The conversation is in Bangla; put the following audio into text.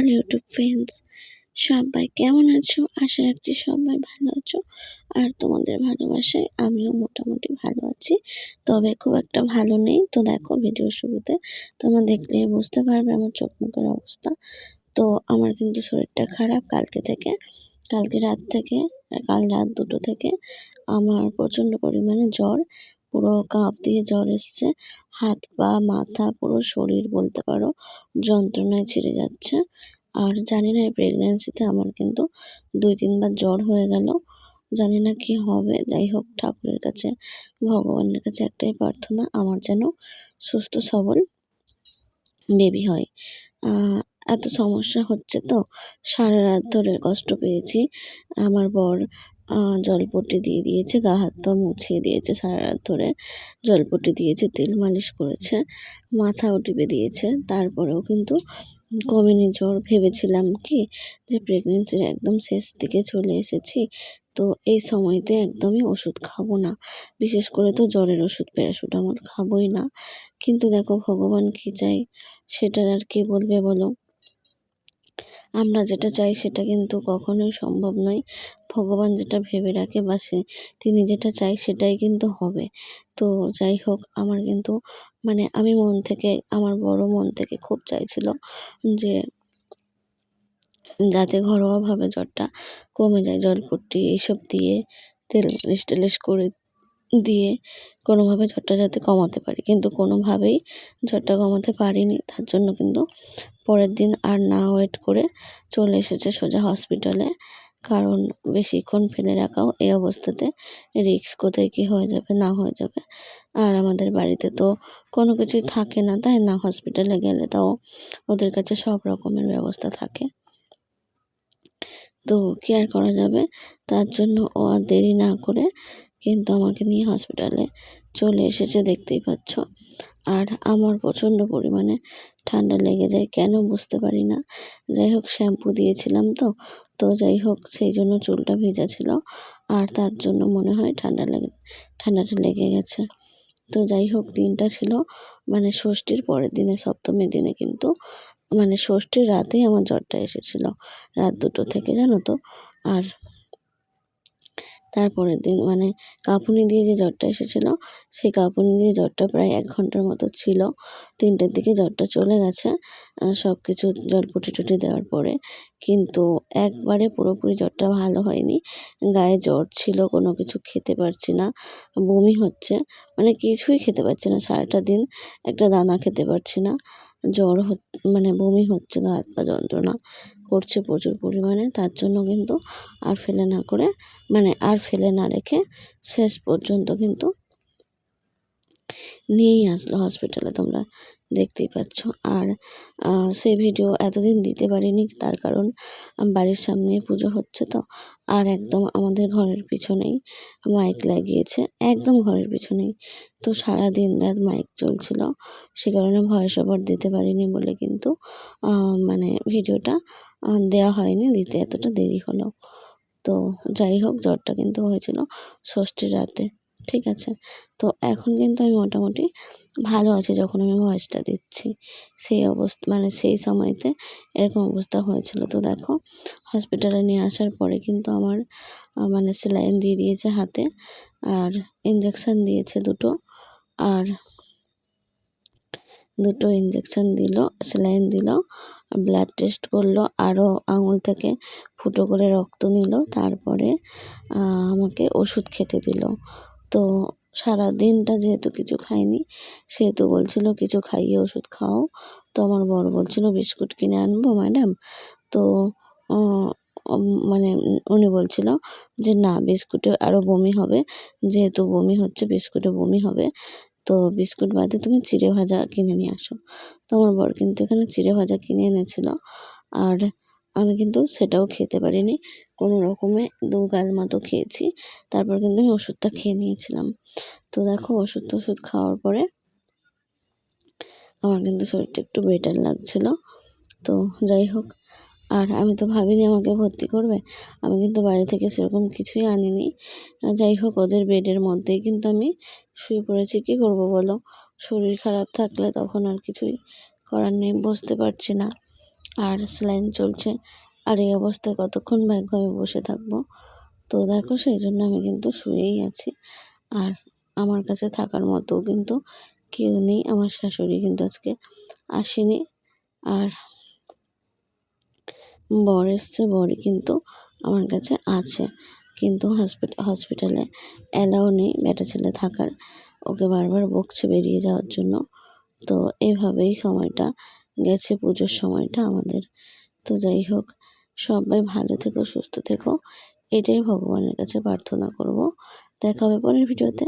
অল ইউটিউব ফ্রেন্ডস সবাই কেমন আছো? আশা রাখছি সবাই ভালো আছো। আর তোমাদের ভালোবাসায় আমিও মোটামুটি ভালো আছি। তবে খুব একটা ভালো নেই। তো দেখো ভিডিও শুরুতে তোমরা দেখলে বুঝতে পারবে আমার চোখ মুখের অবস্থা। তো আমার কিন্তু শরীরটা খারাপ কালকে থেকে। কালকে রাত থেকে, কাল রাত দুটো থেকে আমার প্রচণ্ড পরিমাণে জ্বর, পুরো কাপ দিয়ে জ্বর এসছে। হাত পা, মাথা পুরো শরীর বলতে পারো, যন্ত্রণায় ছিঁড়ে যাচ্ছে। আর জানি না এই প্রেগনেন্সিতে আমার কিন্তু দুই তিনবার জ্বর হয়ে গেল। জানি না কি হবে। যাই হোক, ঠাকুরের কাছে, ভগবানের কাছে একটাই প্রার্থনা, আমার যেন সুস্থ সবল বেবি হয়। এত সমস্যা হচ্ছে তো? সারা রাত ধরে কষ্ট পেয়েছি। আমার বর জলপট্টি দিয়ে দিয়েছে, গা হাত পা মুছিয়ে দিয়েছে, সারা রাত ধরে জলপট্টি দিয়েছে, তেল মালিশ করেছে মাথাও টিপে দিয়েছে। তারপরেও কিন্তু কমেনি জ্বর, ভেবেছিলাম কি যে প্রেগনেন্সির একদম শেষ দিকে চলে এসেছি, তো এই সময়তে একদমই ওষুধ খাব না। বিশেষ করে তো জ্বরের ওষুধ, প্যারাসিটামল খাবোই না। কিন্তু দেখো ভগবান কি চাই সেটার আর কে বলবে বলো? আমরা যেটা চাই সেটা কিন্তু কখনোই সম্ভব নয়। ভগবান যেটা ভেবে রাখে বা সে, তিনি যেটা চাই সেটাই কিন্তু হবে। তো যাই হোক, আমার কিন্তু মানে আমি মন থেকে, আমার বড় মন থেকে খুব চাইছিল যে, যাতে ঘরোয়াভাবে জ্বরটা কমে যায়, জলপট্টি এইসব দিয়ে তেল মালিশ টেলিশ করে দিয়ে কোনোভাবে ঝড়টা যাতে কমাতে পারি। কিন্তু কোনোভাবেই ঝড়টা কমাতে পারিনি। তার জন্য কিন্তু পরের দিন আর না ওয়েট করে চলে এসেছে সোজা হসপিটালে কারণ বেশিক্ষণ ফেলে রাখাও এই অবস্থাতে রিস্ক কোথায় কী হয়ে যাবে, না হয়ে যাবে। আর আমাদের বাড়িতে তো কোনো কিছুই থাকে না, তাই না হসপিটালে গেলে তাও ওদের কাছে সব রকমের ব্যবস্থা থাকে। তো কি আর করা যাবে। তার জন্য ও আর দেরি না করে কিন্তু আমাকে নিয়ে হসপিটালে চলে এসেছে, দেখতেই পাচ্ছ। আর আমার প্রচণ্ড পরিমাণে ঠান্ডা লেগে যায়, কেন বুঝতে পারি না। যাই হোক শ্যাম্পু দিয়েছিলাম তো তো যাই হোক, সেই জন্য চুলটা ভেজা ছিল। আর তার জন্য মনে হয় ঠান্ডা লেগে, ঠান্ডাটা লেগে গেছে। তো যাই হোক, দিনটা ছিল মানে ষষ্ঠীর পরের দিনে, সপ্তমীর দিনে কিন্তু মানে ষষ্ঠীর রাতেই আমার জ্বরটা এসেছিল, রাত দুটো থেকে, জানো তো। আর তারপরের দিন মানে কাঁপুনি দিয়ে যে জ্বরটা এসেছিল, সেই কাঁপুনি দিয়ে জ্বরটা প্রায় এক ঘণ্টার মতো ছিল। তিনটের দিকে জ্বরটা চলে গেছে সব কিছু জলপটি টুটি দেওয়ার পরে। কিন্তু একবারে পুরোপুরি জ্বরটা ভালো হয়নি। গায়ে জ্বর ছিল, কোনো কিছু খেতে পারছি না, বমি হচ্ছে মানে কিছুই খেতে পারছি না, সারাটা দিন একটা দানা খেতে পারছি না। জ্বর মানে বমি হচ্ছে, গা হাত পা যন্ত্রণা করছে প্রচুর পরিমাণে। তার জন্য কিন্তু আর ফেলে না করে মানে আর ফেলে না রেখে শেষ পর্যন্ত কিন্তু নিয়েই আসলো হসপিটালে তোমরা দেখতেই পাচ্ছ। আর সেই ভিডিও এতদিন দিতে পারিনি, তার কারণ বাড়ির সামনে পুজো হচ্ছে তো, আর একদম আমাদের ঘরের পিছনেই মাইক লাগিয়েছে, একদম ঘরের পিছনেই। তো সারা দিন রাত মাইক চলছিল, সে কারণে ভয়েস ওভার দিতে পারিনি বলে কিন্তু মানে ভিডিওটা দেওয়া হয়নি, দিতে এতটা দেরি হলো। তো যাই হোক, জ্বরটা কিন্তু হয়েছিল ষষ্ঠীর রাতে। ঠিক আছে? তো এখন কিন্তু আমি মোটামুটি ভালো আছি যখন আমি ভয়েসটা দিচ্ছি। সেই অবস্থা মানে সেই সময়তে এরকম অবস্থা হয়েছিল। তো দেখো হসপিটালে নিয়ে আসার পরে কিন্তু আমার মানে স্যালাইন দিয়ে দিয়েছে হাতে আর ইঞ্জেকশান দিয়েছে দুটো আর দুটো ইঞ্জেকশান দিল স্যালাইন দিল ব্লাড টেস্ট করল আরও আঙুল থেকে ফুটো করে রক্ত নিল, তারপরে আমাকে ওষুধ খেতে দিল। তো সারা দিনটা যেহেতু কিছু খাইনি, সেহেতু বলছিল, কিছু খাইয়ে ওষুধ খাও। তো আমার বড় বলছিল, বিস্কুট কিনে আনব, ম্যাডাম। তো মানে উনি বলছিল যে, না, বিস্কুটে আরও বমি হবে, যেহেতু বমি হচ্ছে, বিস্কুটে বমি হবে। তো বিস্কুট বাদে তুমি চিড়ে ভাজা কিনে নিয়ে আসো। তো আমার বর কিন্তু এখানে চিড়ে ভাজা কিনে এনেছিল, আর আমি কিন্তু সেটাও খেতে পারিনি। কোনো রকমে দু গাল মতো খেয়েছি। তারপর কিন্তু আমি ওষুধটা খেয়ে নিয়েছিলাম। তো দেখো ওষুধ টষুধ খাওয়ার পরে আমার কিন্তু শরীরটা একটু বেটার লাগছিল। তো যাই হোক, আর আমি তো ভাবিনি আমাকে ভর্তি করবে। আমি কিন্তু বাড়ি থেকে সেরকম কিছুই আনিনি। যাই হোক, ওদের বেডের মধ্যেই কিন্তু আমি শুয়ে পড়েছি। কী করব বলো? শরীর খারাপ থাকলে তখন আর কিছুই করার নেই বসতে পারছি না। আর স্যালাইন চলছে। আর এই অবস্থায় কতক্ষণ বা একভাবে বসে থাকব? তো দেখো সেই জন্য আমি কিন্তু শুয়েই আছি। আর আমার কাছে থাকার মতো কিন্তু কেউ নেই। আমার শাশুড়ি কিন্তু আজকে আসেনি। আর বর এসছে বরই কিন্তু আমার কাছে আছে। কিন্তু হসপিটাল হসপিটালে অ্যালাউ নেই বেটা ছেলে থাকার। ওকে বারবার বকছে বেরিয়ে যাওয়ার জন্য। তো এভাবেই সময়টা গেছে, পুজোর সময়টা আমাদের। তো যাই হোক সবাই ভালো থেকো সুস্থ থেকো। এটাই ভগবানের কাছে প্রার্থনা করব। দেখা হবে পরের ভিডিওতে।